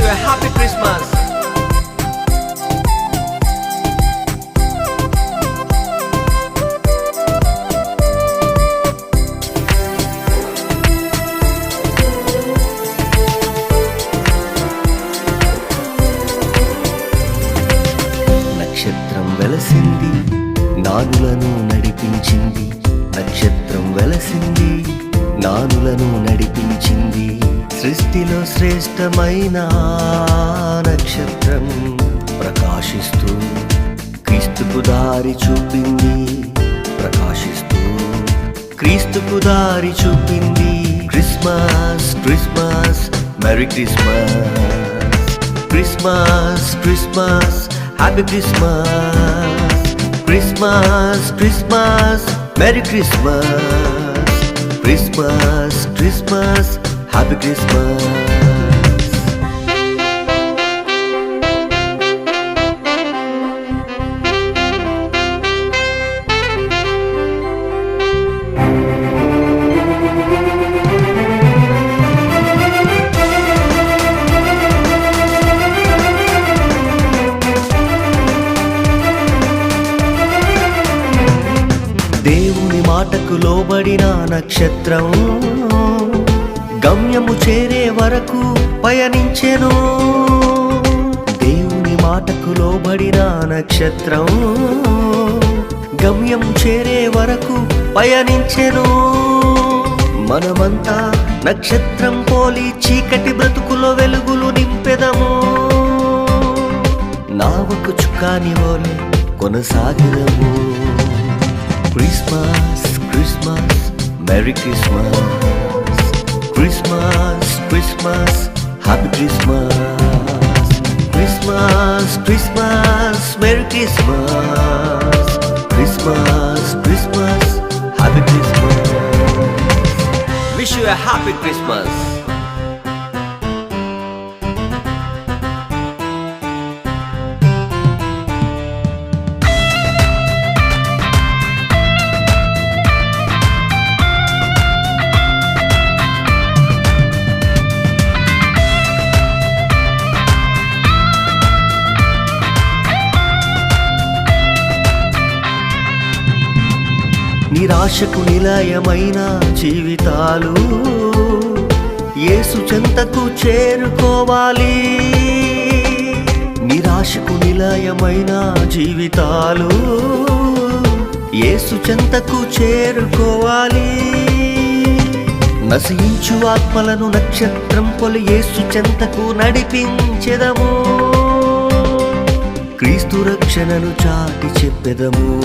Christmas నక్షత్రం వెలసింది నాగులను నడిపించింది. నక్షత్రం వెలసింది నానులను నడిపించింది సృష్టిలో శ్రేష్టమైన నక్షత్రం. ప్రకాశిస్తూ క్రీస్తుకు దారి చూపింది. ప్రకాశిస్తూ క్రీస్తుకు దారి చూపింది. Christmas Christmas merry Christmas. Christmas Christmas happy Christmas. Christmas Christmas merry Christmas. Christmas Christmas happy Christmas దేవుని మాటకు లోబడిన నక్షత్రం గమ్యము చేరే వరకు పయనించెను. దేవుని మాటకు లోబడిన నక్షత్రం గమ్యం చేరే వరకు పయనించెను. మనమంతా నక్షత్రం పోలి చీకటి బ్రతుకులో వెలుగులు నింపెదము. నావకు చుక్కాని ఓలే కొనసాగిదము Christmas, Christmas, Merry Christmas. Christmas, Christmas, Happy Christmas. Christmas, Christmas, Merry Christmas. Christmas, Christmas, Happy Christmas. Wish you a happy Christmas. నిరాశకు నిలయమైన జీవితాలు యేసు చెంతకు చేరుకోవాలి. నిరాశకు నిలయమైన జీవితాలు యేసు చెంతకు చేరుకోవాలి. నశించు ఆత్మలను నక్షత్రం పొలి యేసు చెంతకు నడిపించెదము. క్రీస్తు రక్షణను చాటి చెప్పెదము.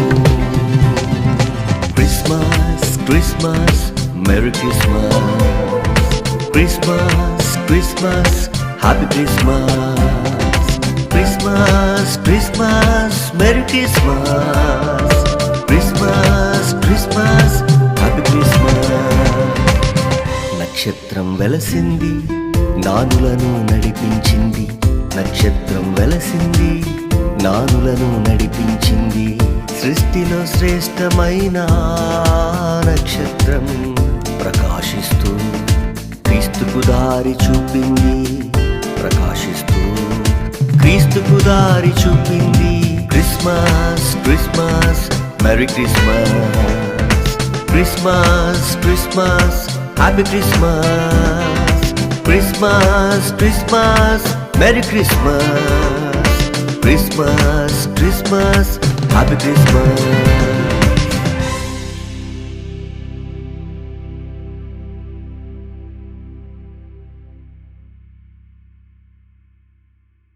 Christmas merry Christmas Christmas Christmas happy Christmas Christmas Christmas merry Christmas Christmas Christmas happy Christmas నక్షత్రం వెలసింది నానులను నడిపించింది. నక్షత్రం వెలసింది నానులను నడిపించింది. సృష్టిలో శ్రేష్టమైన నక్షత్రం ప్రకాశిస్తూ క్రీస్తుకు దారి చూపింది ప్రకాశిస్తూ క్రీస్తుకు దారి చూపింది Christmas Christmas merry Christmas Christmas Christmas happy Christmas Christmas Christmas merry Christmas Christmas Christmas I be